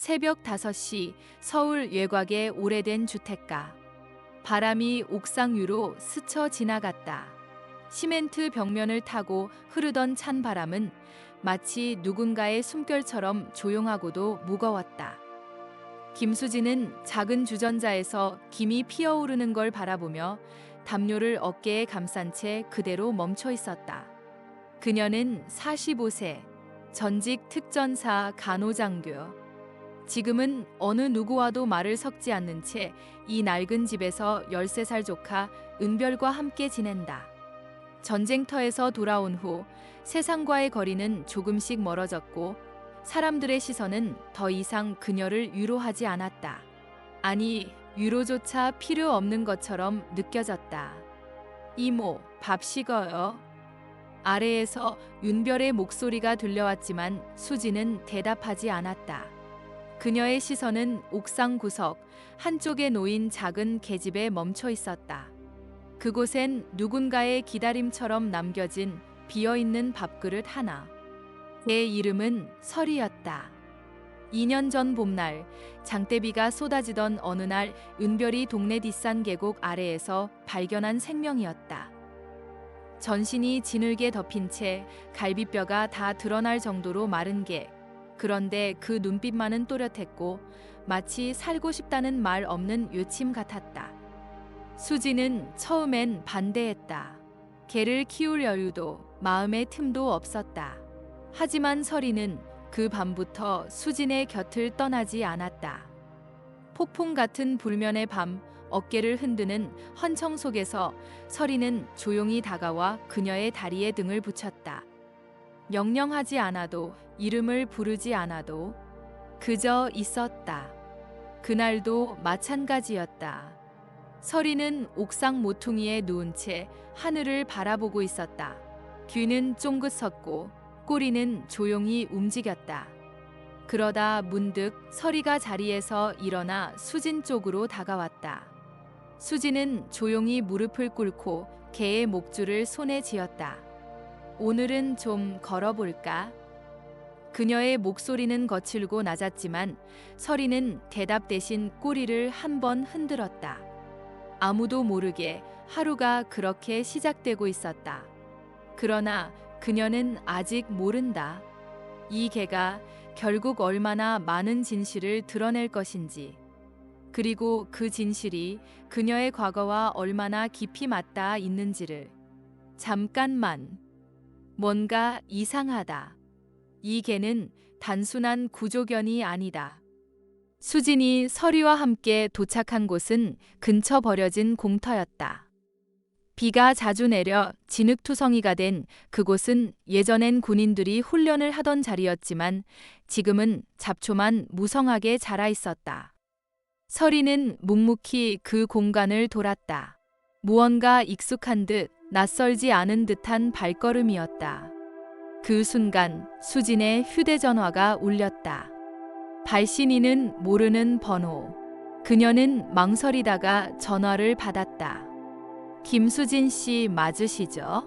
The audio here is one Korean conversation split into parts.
새벽 5시 서울 외곽의 오래된 주택가. 바람이 옥상 위로 스쳐 지나갔다. 시멘트 벽면을 타고 흐르던 찬 바람은 마치 누군가의 숨결처럼 조용하고도 무거웠다. 김수진은 작은 주전자에서 김이 피어오르는 걸 바라보며 담요를 어깨에 감싼 채 그대로 멈춰 있었다. 그녀는 45세, 전직 특전사 간호장교. 지금은 어느 누구와도 말을 섞지 않는 채 이 낡은 집에서 13살 조카 은별과 함께 지낸다. 전쟁터에서 돌아온 후 세상과의 거리는 조금씩 멀어졌고 사람들의 시선은 더 이상 그녀를 위로하지 않았다. 아니, 위로조차 필요 없는 것처럼 느껴졌다. 이모, 밥 식어요. 아래에서 윤별의 목소리가 들려왔지만 수지는 대답하지 않았다. 그녀의 시선은 옥상 구석 한쪽에 놓인 작은 계집에 멈춰 있었다. 그곳엔 누군가의 기다림처럼 남겨진 비어 있는 밥그릇 하나. 내 이름은 설이었다. 2년 전 봄날 장대비가 쏟아지던 어느 날 은별이 동네 뒷산 계곡 아래에서 발견한 생명이었다. 전신이 진흙에 덮인 채 갈비뼈가 다 드러날 정도로 마른 게 그런데 그 눈빛만은 또렷했고 마치 살고 싶다는 말 없는 요침 같았다. 수지는 처음엔 반대했다. 개를 키울 여유도 마음의 틈도 없었다. 하지만 설이는 그 밤부터 수진의 곁을 떠나지 않았다. 폭풍 같은 불면의 밤 어깨를 흔드는 헌청 속에서 설이는 조용히 다가와 그녀의 다리에 등을 붙였다. 명령하지 않아도 이름을 부르지 않아도 그저 있었다. 그날도 마찬가지였다. 설이는 옥상 모퉁이에 누운 채 하늘을 바라보고 있었다. 귀는 쫑긋 섰고 꼬리는 조용히 움직였다. 그러다 문득 설이가 자리에서 일어나 수진 쪽으로 다가왔다. 수진은 조용히 무릎을 꿇고 개의 목줄을 손에 쥐었다. 오늘은 좀 걸어볼까? 그녀의 목소리는 거칠고 낮았지만 설이는 대답 대신 꼬리를 한 번 흔들었다. 아무도 모르게 하루가 그렇게 시작되고 있었다. 그러나 그녀는 아직 모른다. 이 개가 결국 얼마나 많은 진실을 드러낼 것인지, 그리고 그 진실이 그녀의 과거와 얼마나 깊이 맞닿아 있는지를. 잠깐만. 뭔가 이상하다. 이 개는 단순한 구조견이 아니다. 수진이 서리와 함께 도착한 곳은 근처 버려진 공터였다. 비가 자주 내려 진흙투성이가 된 그곳은 예전엔 군인들이 훈련을 하던 자리였지만 지금은 잡초만 무성하게 자라 있었다. 서리는 묵묵히 그 공간을 돌았다. 무언가 익숙한 듯 낯설지 않은 듯한 발걸음이었다. 그 순간 수진의 휴대전화가 울렸다. 발신인은 모르는 번호. 그녀는 망설이다가 전화를 받았다. 김수진 씨 맞으시죠?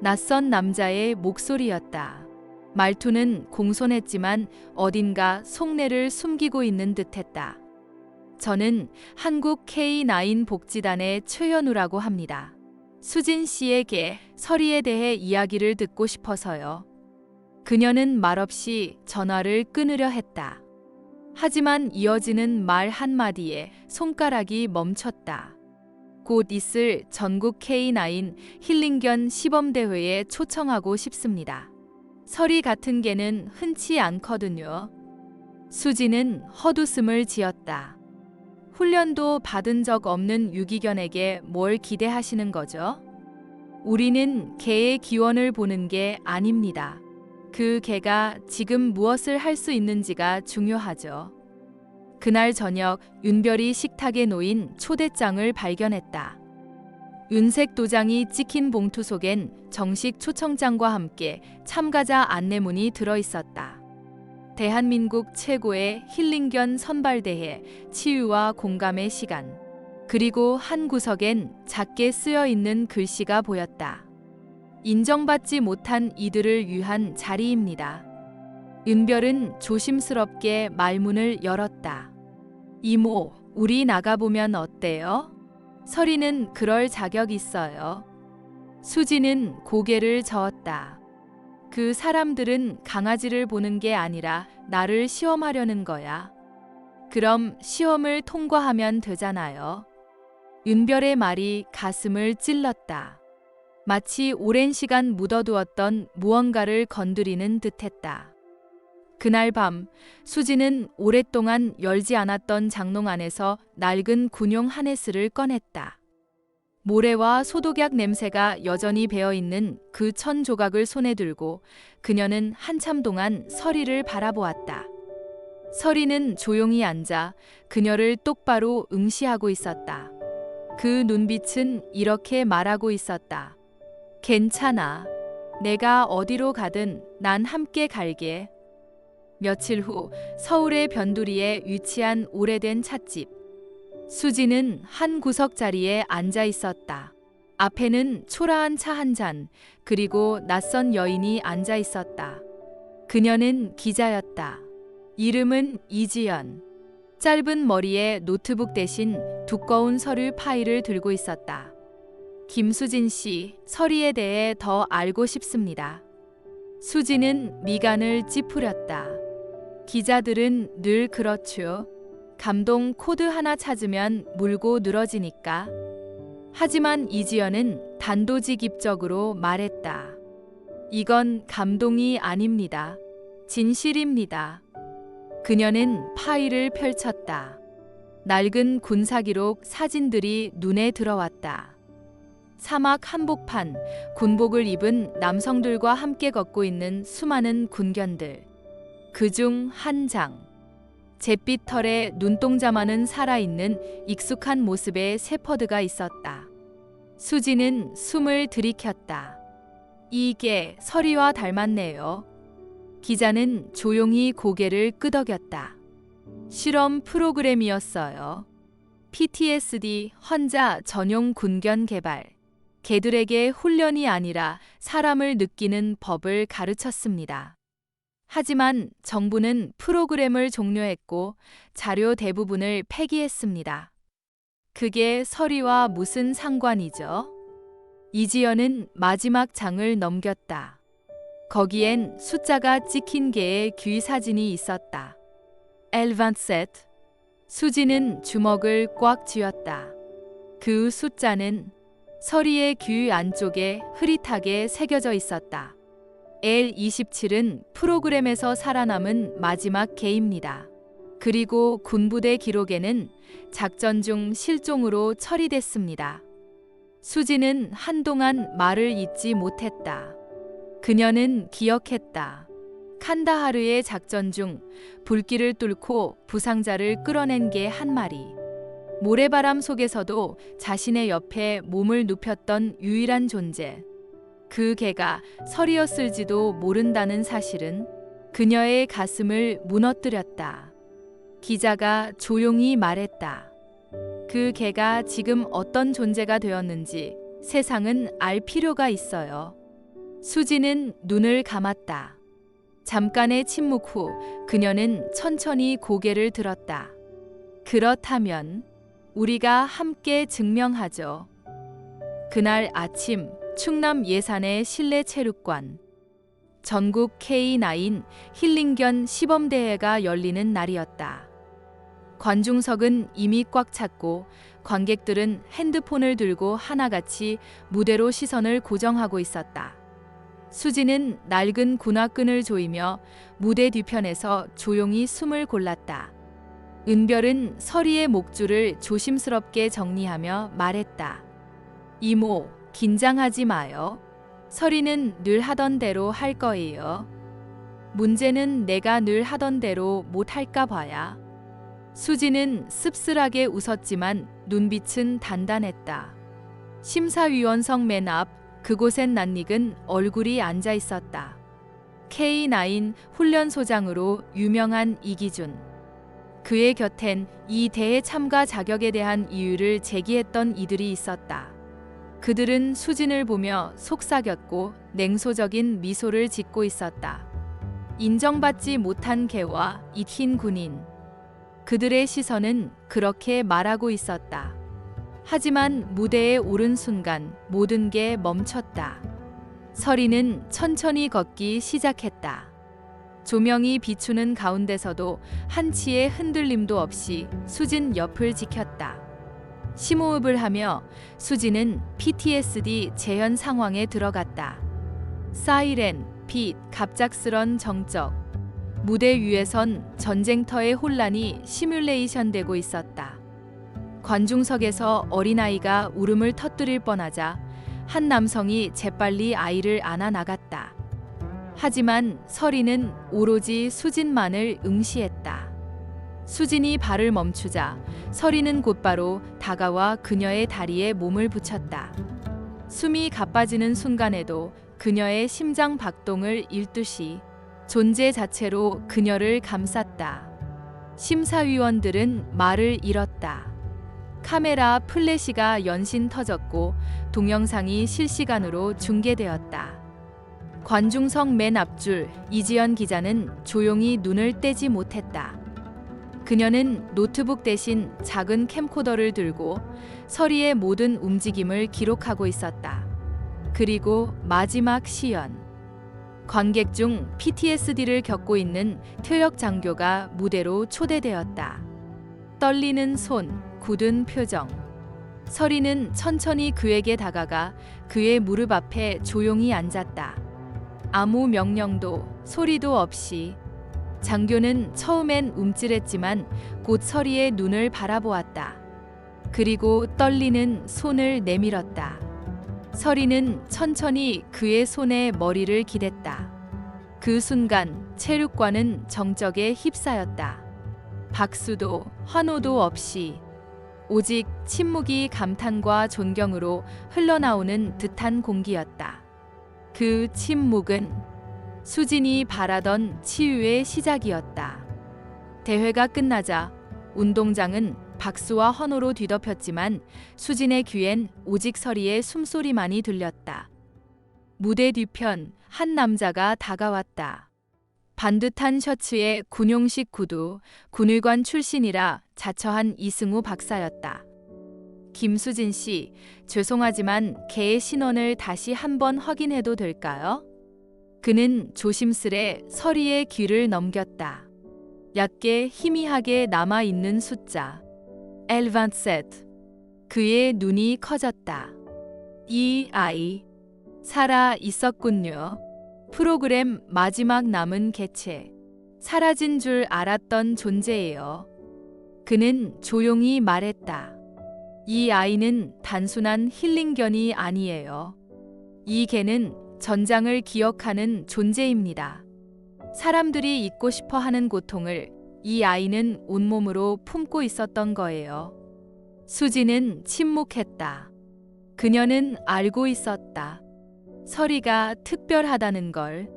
낯선 남자의 목소리였다. 말투는 공손했지만 어딘가 속내를 숨기고 있는 듯했다. 저는 한국 K9 복지단의 최현우라고 합니다. 수진 씨에게 서리에 대해 이야기를 듣고 싶어서요. 그녀는 말없이 전화를 끊으려 했다. 하지만 이어지는 말 한마디에 손가락이 멈췄다. 곧 있을 전국 K9 힐링견 시범대회에 초청하고 싶습니다. 서리 같은 개는 흔치 않거든요. 수지는 헛웃음을 지었다. 훈련도 받은 적 없는 유기견에게 뭘 기대하시는 거죠? 우리는 개의 기원을 보는 게 아닙니다. 그 개가 지금 무엇을 할 수 있는지가 중요하죠. 그날 저녁 윤별이 식탁에 놓인 초대장을 발견했다. 윤색 도장이 찍힌 봉투 속엔 정식 초청장과 함께 참가자 안내문이 들어 있었다. 대한민국 최고의 힐링견 선발대회 치유와 공감의 시간. 그리고 한 구석엔 작게 쓰여 있는 글씨가 보였다. 인정받지 못한 이들을 위한 자리입니다. 은별은 조심스럽게 말문을 열었다. 이모, 우리 나가보면 어때요? 서리는 그럴 자격 있어요. 수지는 고개를 저었다. 그 사람들은 강아지를 보는 게 아니라 나를 시험하려는 거야. 그럼 시험을 통과하면 되잖아요. 은별의 말이 가슴을 찔렀다. 마치 오랜 시간 묻어두었던 무언가를 건드리는 듯했다. 그날 밤 수지는 오랫동안 열지 않았던 장롱 안에서 낡은 군용 하네스를 꺼냈다. 모래와 소독약 냄새가 여전히 배어 있는 그 천 조각을 손에 들고 그녀는 한참 동안 서리를 바라보았다. 서리는 조용히 앉아 그녀를 똑바로 응시하고 있었다. 그 눈빛은 이렇게 말하고 있었다. 괜찮아. 내가 어디로 가든 난 함께 갈게. 며칠 후 서울의 변두리에 위치한 오래된 찻집. 수지는 한 구석 자리에 앉아 있었다. 앞에는 초라한 차 한 잔, 그리고 낯선 여인이 앉아 있었다. 그녀는 기자였다. 이름은 이지연. 짧은 머리에 노트북 대신 두꺼운 서류 파일을 들고 있었다. 김수진 씨, 서리에 대해 더 알고 싶습니다. 수지는 미간을 찌푸렸다. 기자들은 늘 그렇죠. 감동 코드 하나 찾으면 물고 늘어지니까. 하지만 이지연은 단도직입적으로 말했다. 이건 감동이 아닙니다. 진실입니다. 그녀는 파일을 펼쳤다. 낡은 군사기록 사진들이 눈에 들어왔다. 사막 한복판, 군복을 입은 남성들과 함께 걷고 있는 수많은 군견들. 그 중 한 장. 잿빛 털에 눈동자만은 살아있는 익숙한 모습의 세퍼드가 있었다. 수지는 숨을 들이켰다. 이게 서리와 닮았네요. 기자는 조용히 고개를 끄덕였다. 실험 프로그램이었어요. PTSD 환자 전용 군견 개발. 개들에게 훈련이 아니라 사람을 느끼는 법을 가르쳤습니다. 하지만 정부는 프로그램을 종료했고 자료 대부분을 폐기했습니다. 그게 서리와 무슨 상관이죠? 이지연은 마지막 장을 넘겼다. 거기엔 숫자가 찍힌 개의 귀 사진이 있었다. 엘반셋. 수지는 주먹을 꽉 쥐었다. 그 숫자는 서리의 귀 안쪽에 흐릿하게 새겨져 있었다. L27은 프로그램에서 살아남은 마지막 개입니다. 그리고 군부대 기록에는 작전 중 실종으로 처리됐습니다. 수지는 한동안 말을 잇지 못했다. 그녀는 기억했다. 칸다하르의 작전 중 불길을 뚫고 부상자를 끌어낸 게 한 마리. 모래바람 속에서도 자신의 옆에 몸을 눕혔던 유일한 존재. 그 개가 설이었을지도 모른다는 사실은 그녀의 가슴을 무너뜨렸다. 기자가 조용히 말했다. 그 개가 지금 어떤 존재가 되었는지 세상은 알 필요가 있어요. 수지는 눈을 감았다. 잠깐의 침묵 후 그녀는 천천히 고개를 들었다. 그렇다면 우리가 함께 증명하죠. 그날 아침 충남 예산의 실내 체육관 전국 K9 힐링견 시범대회가 열리는 날이었다. 관중석은 이미 꽉 찼고 관객들은 핸드폰을 들고 하나같이 무대로 시선을 고정하고 있었다. 수지는 낡은 군화끈을 조이며 무대 뒤편에서 조용히 숨을 골랐다. 은별은 서리의 목줄을 조심스럽게 정리하며 말했다. 이모, 긴장하지 마요. 서리는 늘 하던 대로 할 거예요. 문제는 내가 늘 하던 대로 못 할까 봐야. 수지는 씁쓸하게 웃었지만 눈빛은 단단했다. 심사위원석 맨 앞 그곳엔 낯익은 얼굴이 앉아 있었다. K9 훈련소장으로 유명한 이기준. 그의 곁엔 이 대회 참가 자격에 대한 이유를 제기했던 이들이 있었다. 그들은 수진을 보며 속삭였고 냉소적인 미소를 짓고 있었다. 인정받지 못한 개와 익힌 군인. 그들의 시선은 그렇게 말하고 있었다. 하지만 무대에 오른 순간 모든 게 멈췄다. 서리는 천천히 걷기 시작했다. 조명이 비추는 가운데서도 한치의 흔들림도 없이 수진 옆을 지켰다. 심호흡을 하며 수진은 PTSD 재현 상황에 들어갔다. 사이렌, 빛, 갑작스런 정적. 무대 위에선 전쟁터의 혼란이 시뮬레이션 되고 있었다. 관중석에서 어린아이가 울음을 터뜨릴 뻔하자 한 남성이 재빨리 아이를 안아 나갔다. 하지만 서리는 오로지 수진만을 응시했다. 수진이 발을 멈추자 서리는 곧바로 다가와 그녀의 다리에 몸을 붙였다. 숨이 가빠지는 순간에도 그녀의 심장 박동을 읽듯이 존재 자체로 그녀를 감쌌다. 심사위원들은 말을 잃었다. 카메라 플래시가 연신 터졌고 동영상이 실시간으로 중계되었다. 관중석 맨 앞줄 이지연 기자는 조용히 눈을 떼지 못했다. 그녀는 노트북 대신 작은 캠코더를 들고 서리의 모든 움직임을 기록하고 있었다. 그리고 마지막 시연. 관객 중 PTSD를 겪고 있는 퇴역 장교가 무대로 초대되었다. 떨리는 손, 굳은 표정. 서리는 천천히 그에게 다가가 그의 무릎 앞에 조용히 앉았다. 아무 명령도 소리도 없이 장교는 처음엔 움찔했지만 곧 서리의 눈을 바라보았다. 그리고 떨리는 손을 내밀었다. 서리는 천천히 그의 손에 머리를 기댔다. 그 순간 체육관은 정적에 휩싸였다. 박수도 환호도 없이 오직 침묵이 감탄과 존경으로 흘러나오는 듯한 공기였다. 그 침묵은 수진이 바라던 치유의 시작이었다. 대회가 끝나자 운동장은 박수와 환호로 뒤덮였지만 수진의 귀엔 오직 서리의 숨소리만이 들렸다. 무대 뒤편 한 남자가 다가왔다. 반듯한 셔츠에 군용식 구두, 군의관 출신이라 자처한 이승우 박사였다. 김수진 씨, 죄송하지만 개의 신원을 다시 한번 확인해도 될까요? 그는 조심스레 서리의 귀를 넘겼다. 얕게 희미하게 남아 있는 숫자. 엘반셋. 그의 눈이 커졌다. 이 아이 살아 있었군요. 프로그램 마지막 남은 개체. 사라진 줄 알았던 존재예요. 그는 조용히 말했다. 이 아이는 단순한 힐링견이 아니에요. 이 개는 전장을 기억하는 존재입니다. 사람들이 잊고 싶어 하는 고통을 이 아이는 온몸으로 품고 있었던 거예요. 수지는 침묵했다. 그녀는 알고 있었다. 서리가 특별하다는 걸.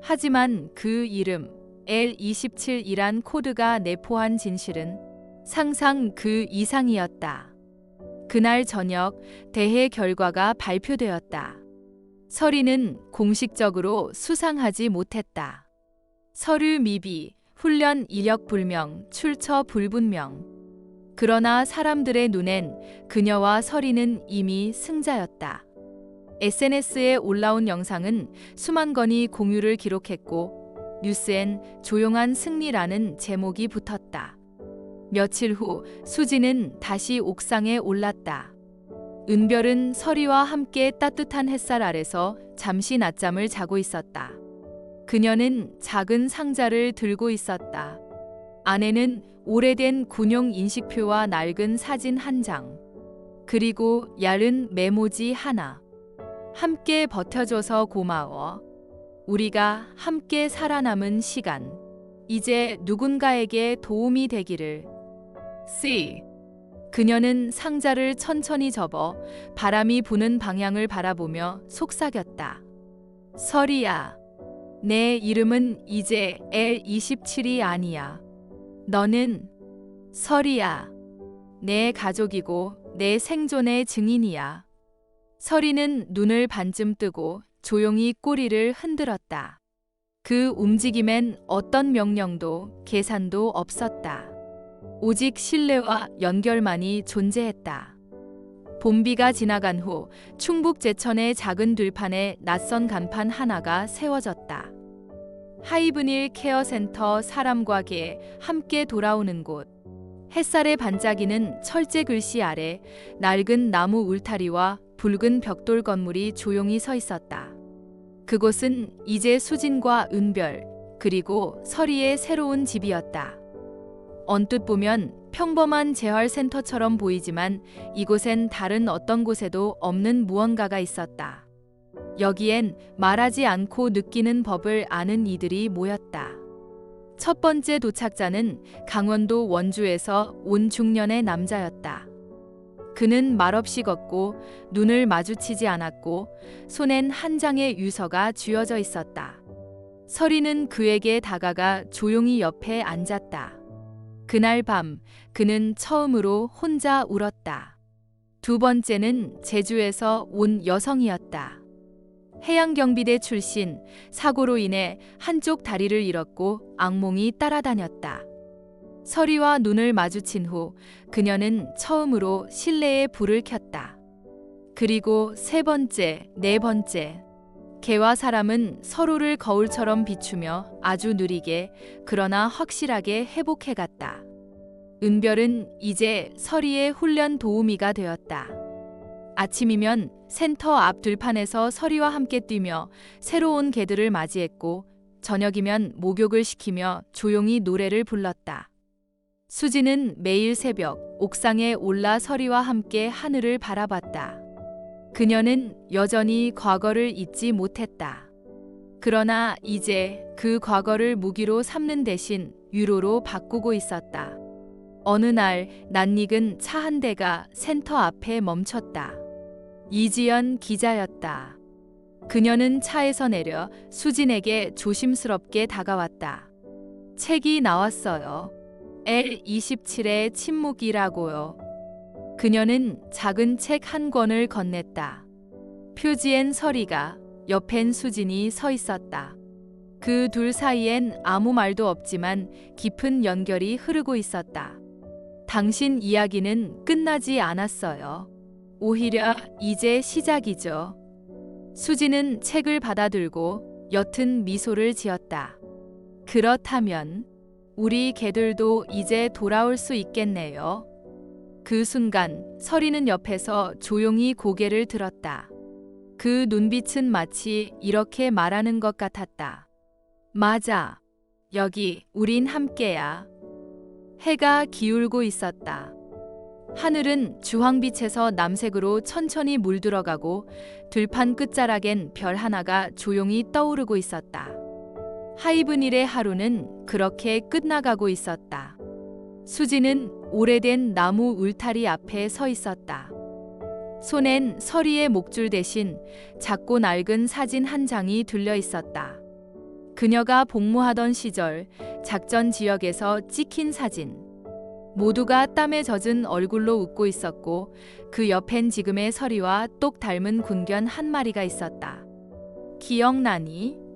하지만 그 이름 L27이란 코드가 내포한 진실은 상상 그 이상이었다. 그날 저녁 대회 결과가 발표되었다. 서리는 공식적으로 수상하지 못했다. 서류 미비, 훈련 이력 불명, 출처 불분명. 그러나 사람들의 눈엔 그녀와 서리는 이미 승자였다. SNS에 올라온 영상은 수만 건이 공유를 기록했고 뉴스엔 조용한 승리라는 제목이 붙었다. 며칠 후 수지는 다시 옥상에 올랐다. 은별은 서리와 함께 따뜻한 햇살 아래서 잠시 낮잠을 자고 있었다. 그녀는 작은 상자를 들고 있었다. 안에는 오래된 군용 인식표와 낡은 사진 한 장, 그리고 얇은 메모지 하나. 함께 버텨줘서 고마워. 우리가 함께 살아남은 시간. 이제 누군가에게 도움이 되기를. C. 그녀는 상자를 천천히 접어 바람이 부는 방향을 바라보며 속삭였다. 설이야. 내 이름은 이제 L27이 아니야. 너는 설이야. 내 가족이고 내 생존의 증인이야. 서리는 눈을 반쯤 뜨고 조용히 꼬리를 흔들었다. 그 움직임엔 어떤 명령도 계산도 없었다. 오직 신뢰와 연결만이 존재했다. 봄비가 지나간 후 충북 제천의 작은 들판에 낯선 간판 하나가 세워졌다. 하이브닐 케어센터 사람과 개 함께 돌아오는 곳. 햇살에 반짝이는 철제 글씨 아래 낡은 나무 울타리와 붉은 벽돌 건물이 조용히 서 있었다. 그곳은 이제 수진과 은별, 그리고 서리의 새로운 집이었다. 언뜻 보면 평범한 재활센터처럼 보이지만 이곳엔 다른 어떤 곳에도 없는 무언가가 있었다. 여기엔 말하지 않고 느끼는 법을 아는 이들이 모였다. 첫 번째 도착자는 강원도 원주에서 온 중년의 남자였다. 그는 말없이 걷고 눈을 마주치지 않았고 손엔 한 장의 유서가 쥐어져 있었다. 서리는 그에게 다가가 조용히 옆에 앉았다. 그날 밤 그는 처음으로 혼자 울었다. 두 번째는 제주에서 온 여성이었다. 해양경비대 출신 사고로 인해 한쪽 다리를 잃었고 악몽이 따라다녔다. 서리와 눈을 마주친 후 그녀는 처음으로 실내에 불을 켰다. 그리고 세 번째, 네 번째. 개와 사람은 서로를 거울처럼 비추며 아주 느리게 그러나 확실하게 회복해 갔다. 은별은 이제 서리의 훈련 도우미가 되었다. 아침이면 센터 앞 들판에서 서리와 함께 뛰며 새로운 개들을 맞이했고 저녁이면 목욕을 시키며 조용히 노래를 불렀다. 수지는 매일 새벽 옥상에 올라 서리와 함께 하늘을 바라봤다. 그녀는 여전히 과거를 잊지 못했다. 그러나 이제 그 과거를 무기로 삼는 대신 위로로 바꾸고 있었다. 어느 날 낯익은 차 한 대가 센터 앞에 멈췄다. 이지연 기자였다. 그녀는 차에서 내려 수진에게 조심스럽게 다가왔다. 책이 나왔어요. L27의 침묵이라고요. 그녀는 작은 책 한 권을 건넸다. 표지엔 서리가, 옆엔 수진이 서 있었다. 그 둘 사이엔 아무 말도 없지만 깊은 연결이 흐르고 있었다. 당신 이야기는 끝나지 않았어요. 오히려 이제 시작이죠. 수지는 책을 받아들고 옅은 미소를 지었다. 그렇다면 우리 개들도 이제 돌아올 수 있겠네요. 그 순간 서리는 옆에서 조용히 고개를 들었다. 그 눈빛은 마치 이렇게 말하는 것 같았다. 맞아. 여기 우린 함께야. 해가 기울고 있었다. 하늘은 주황빛에서 남색으로 천천히 물들어가고 들판 끝자락엔 별 하나가 조용히 떠오르고 있었다. 하이브닐의 하루는 그렇게 끝나가고 있었다. 수지는 오래된 나무 울타리 앞에 서 있었다. 손엔 서리의 목줄 대신 작고 낡은 사진 한 장이 들려 있었다. 그녀가 복무하던 시절 작전 지역에서 찍힌 사진. 모두가 땀에 젖은 얼굴로 웃고 있었고 그 옆엔 지금의 서리와 똑 닮은 군견 한 마리가 있었다. 기억나니?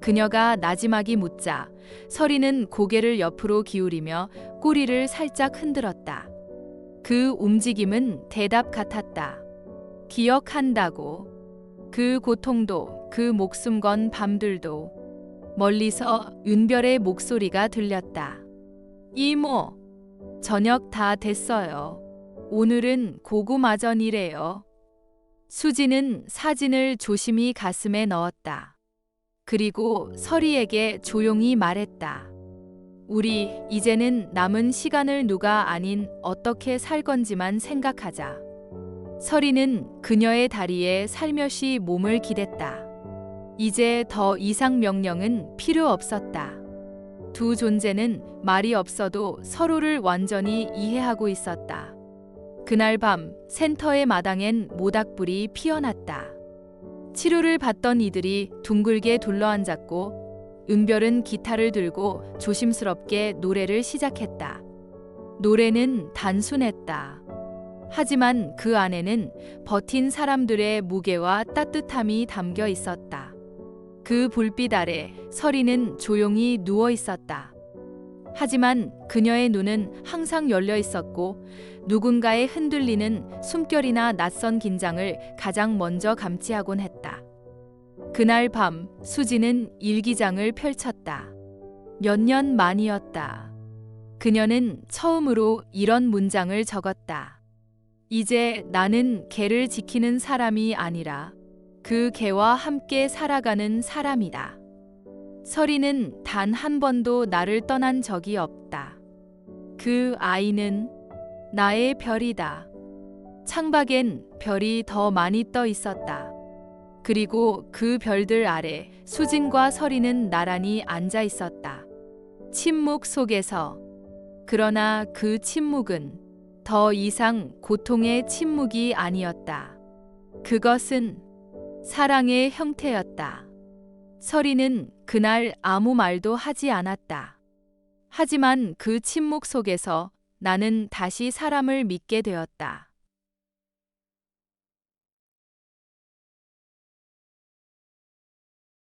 그녀가 나지막이 묻자 서리는 고개를 옆으로 기울이며 꼬리를 살짝 흔들었다. 그 움직임은 대답 같았다. 기억한다고. 그 고통도 그 목숨 건 밤들도 멀리서 윤별의 목소리가 들렸다. 이모, 저녁 다 됐어요. 오늘은 고구마전이래요. 수지는 사진을 조심히 가슴에 넣었다. 그리고 서리에게 조용히 말했다. 우리 이제는 남은 시간을 누가 아닌 어떻게 살 건지만 생각하자. 서리는 그녀의 다리에 살며시 몸을 기댔다. 이제 더 이상 명령은 필요 없었다. 두 존재는 말이 없어도 서로를 완전히 이해하고 있었다. 그날 밤 센터의 마당엔 모닥불이 피어났다. 치료를 받던 이들이 둥글게 둘러앉았고 은별은 기타를 들고 조심스럽게 노래를 시작했다. 노래는 단순했다. 하지만 그 안에는 버틴 사람들의 무게와 따뜻함이 담겨 있었다. 그 불빛 아래 서리는 조용히 누워 있었다. 하지만 그녀의 눈은 항상 열려 있었고 누군가의 흔들리는 숨결이나 낯선 긴장을 가장 먼저 감지하곤 했다. 그날 밤 수지는 일기장을 펼쳤다. 몇 년 만이었다. 그녀는 처음으로 이런 문장을 적었다. 이제 나는 개를 지키는 사람이 아니라 그 개와 함께 살아가는 사람이다. 서리는 단 한 번도 나를 떠난 적이 없다. 그 아이는 나의 별이다. 창밖엔 별이 더 많이 떠 있었다. 그리고 그 별들 아래 수진과 서리는 나란히 앉아 있었다. 침묵 속에서. 그러나 그 침묵은 더 이상 고통의 침묵이 아니었다. 그것은 사랑의 형태였다. 서리는 그날 아무 말도 하지 않았다. 하지만 그 침묵 속에서 나는 다시 사람을 믿게 되었다.